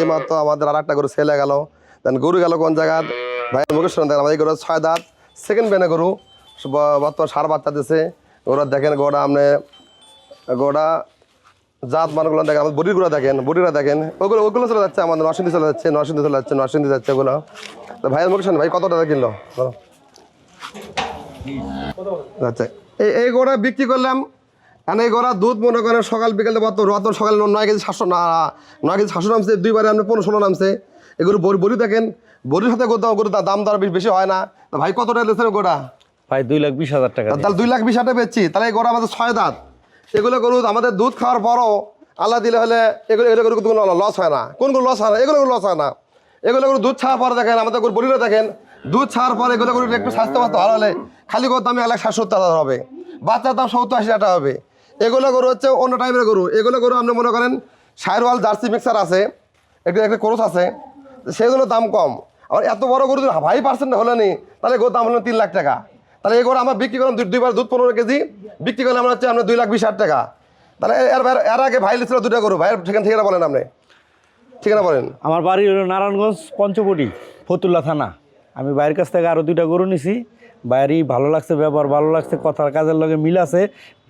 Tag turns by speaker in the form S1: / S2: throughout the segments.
S1: এই মাত্র আমাদের আর গরু ছেলে গেল। দেন গরু গেল কোন জায়গার? ভাই মুখের শুনে দেখেন গরু ছয় দাঁত সেকেন্ড বেনে গরু। বর্তমান সার বাচ্চা দিছে। ওরা দেখেন গোড়া আপনি গোড়া জাত মানগুলো দেখেন আমাদের বডিগুলো দেখেন, বডিরা দেখেন। ওগুলো ওগুলো চলে আমাদের নরসিংদী চলে যাচ্ছে, নরসিংদী চলে যাচ্ছে যাচ্ছে ওগুলো। তো ভাইয়ের ভাই কত কিনলো? আচ্ছা এই এই গোড়া বিক্রি করলাম এখন এই গোড়া দুধ মনে করেন সকাল বিকেলে বত রত সকালে নয় কেজি সাতশো না নয় কেজি সাতশো নামছে দুইবারে আপনি পনেরো ষোলো নামছে। এগুলো বড়ি বড়ি দেখেন বড়ির সাথে গরু দাম দর বেশি- বেশি হয় না। ভাই কত টাকা দিয়েছেন গোড়া
S2: ভাই দুই লাখ বিশ হাজার টাকা
S1: তাহলে দুই লাখ বিশ হাজার বেচছি। তাহলে এই গরু আমাদের ছয় দাঁত। এগুলো গরু আমাদের দুধ খাওয়ার পরও আল্লাহ দিলে হলে এগুলো এগুলো গরু কোনো লস হয় না। কোন লস হয় না? এগুলো লস হয় না। এগুলো গরু দুধ ছাড়ার পরে দেখেন আমাদের গরু বলিরা দেখেন দুধ ছাড়ার পরে এগুলো গরু একটু স্বাস্থ্য ভালো হলে খালি গরুর দাম এক লাখ ষাট সত্তর হাজার হবে। বাচ্চার দাম সত্তর আশি হাজার টাকা হবে। এগুলো গরু হচ্ছে অন্য টাইপের গরু। এগুলো গরু আপনি মনে করেন সাইরওয়াল জার্সি মিক্সার আছে, একটু একটা কোরস আছে, সেগুলোর দাম কম। আর এত বড় গরু যদি ভাই পার্সেন্ট হলে নি, তাহলে গরুর দাম হলো তিন লাখ টাকা। তাহলে এই গরু আমরা বিক্রি করলাম দুই- দুইবার দুধ পনেরো কেজি, বিক্রি করলাম আমরা হচ্ছে আমরা দুই লাখ বিশ হাজার টাকা। তাহলে এর এর- আগে ভাই লিখছিল দুটা গরু, ভাইয়ের ঠিকানা ঠিকানা বলেন আপনি। ঠিকানা বলেন।
S2: আমার বাড়ি নারায়ণগঞ্জ পঞ্চবটি ফতুল্লা থানা। আমি বাইরের কাছ থেকে আরও দুইটা গরু নিছি। বাইরেই ভালো লাগছে ব্যবহার, ভালো লাগছে, কথার কাজের লগে মিল আছে।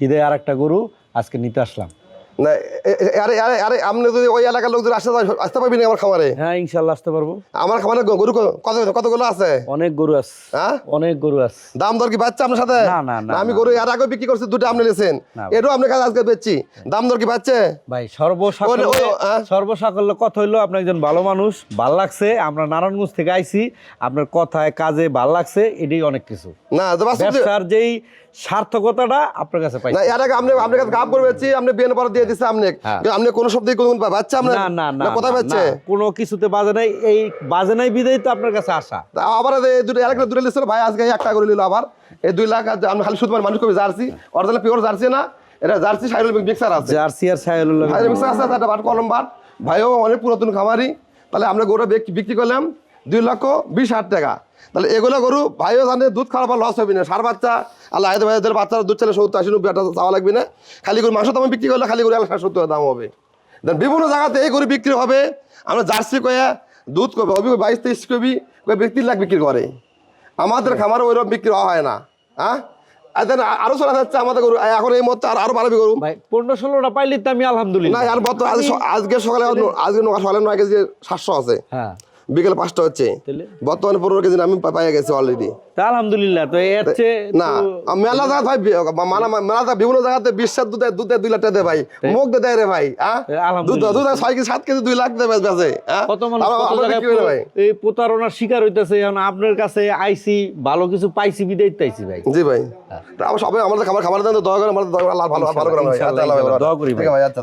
S2: বিদায় আর একটা গরু, আজকে নিতে আসলাম।
S1: না এ- এ- আরে আরে আরে আপনি যদি ওই এলাকার লোক আসতে আসতে পারবি না আমার খামারে?
S2: হ্যাঁ ইনশাল্লাহ আসতে পারব।
S1: আমার খামারে গরু কত কতগুলো আছে?
S2: অনেক গরু আছে।
S1: হ্যাঁ?
S2: অনেক গরু আছে।
S1: দাম দর কি বাচ্চা আপনার সাথে?
S2: না, না, না,
S1: আমি গরু এর আগে বিক্রি করছি দুটো আপনি নিয়েছেন এটাও আপনার কাছে আজকে বেচছি। দাম দর কি বাচ্চে
S2: ভাই সর্বসাকল্যে
S1: হ্যাঁ?
S2: সর্বসাকল্য কথা হইল? আপনি একজন ভালো মানুষ ভালো লাগছে। আমরা নারায়ণগঞ্জ থেকে আইছি। আপনার কথায় কাজে ভালো লাগছে এটাই অনেক কিছু।
S1: না
S2: ব্যবসার যেই সার্থকতাটা আপনার কাছে পাই
S1: না এর আগে আপনি আপনার কাছে গাপ করে বেচছি আপনি বিয়ে পরে দিয়ে দিচ্ছে আপনি।
S2: হ্যাঁ।
S1: আপনি কোনো সপ্তাহে কোনো বাচ্চা আপনার
S2: না না না
S1: কোথায়
S2: না,
S1: বাচ্চে?
S2: কোনো কিছুতে বাজে নাই। এই বাজে নাই বিদায় তো আপনার কাছে আসা।
S1: আবার এই দুটো লিখছিল ভাই আজকে একটা করে নিল আবার। এই দুই লাখ আমি খালি শুধু মানুষ কবি জার্সি। অরিজিনাল পিওর জার্সি না। এটা জার্সি সাইরুল মিক্সার আছে।
S2: জার্সি আর
S1: সাইরুল মিক্সার আছে বাট কলম বাট। ভাইও অনেক পুরাতন খামারি। তাহলে আমরা গরু বিক- বিক্রি করলাম। দুই লক্ষ বিশ হাজার টাকা। তাহলে এগুলো গরু ভাইও জানে দুধ খাওয়ার লস হবে না। সার বাচ্চা আল্লাহ আয়তে ভাইদের বাচ্চারা দুধ চালে সত্তর আশি নব্বই চাওয়া লাগবে না। খালি গরু মাংস দাম বিক্রি করলে খালি গরু লাখ সত্তর দাম হবে। বিভিন্ন জায়গাতে এই গরু বিক্রি হবে। আমরা জার্সি কয়ে দুধ কবে অবি বাইশ তেইশ কবি বিক্রি তিন লাখ বিক্রি করে। আমাদের খামারে ওইরকম বিক্রি হয় না হ্যাঁ? আরও চলা যাচ্ছে আমাদের গরু এখন এই মতো আরও বাড়াবি গরু?
S2: পনেরো ষোলোটা পাইলে আমি
S1: না
S2: আলহামদুলিল্লাহ
S1: আর বর্ত আজ স- আজকে সকালে আজকে সকালে নয় কেজি সাতশো আছে।
S2: হ্যাঁ।
S1: বিকেল পাঁচটা হচ্ছে। বর্তমানে পনেরো কেজি আমি পাইয়া গেছি অলরেডি
S2: আলহামদুলিল্লাহ তো এর
S1: না মেলা জায়গা ভাই মানা মেলা জায়গা বিভিন্ন জায়গাতে বিশ্বাস দুধ দেয়, দুই লাখ টাকা দেয় ভাই। মুখ দিয়ে দেয় রে ভাই দুধ দুধ ছয় কেজি সাত কেজি দুই লাখ দেবে বেচে
S2: কত
S1: ভাই?
S2: এই প্রতারণার শিকার হইতেছে এখন আপনার কাছে আইসি ভালো কিছু পাইছি বিদায় আইসি ভাই।
S1: জি ভাই। আমরা সবাই আমাদের খাবার খাবার দেন তো দয়া করে আমাদের দয়া করে ভালো করে।
S2: দোয়া করি
S1: ভাই। আচ্ছা।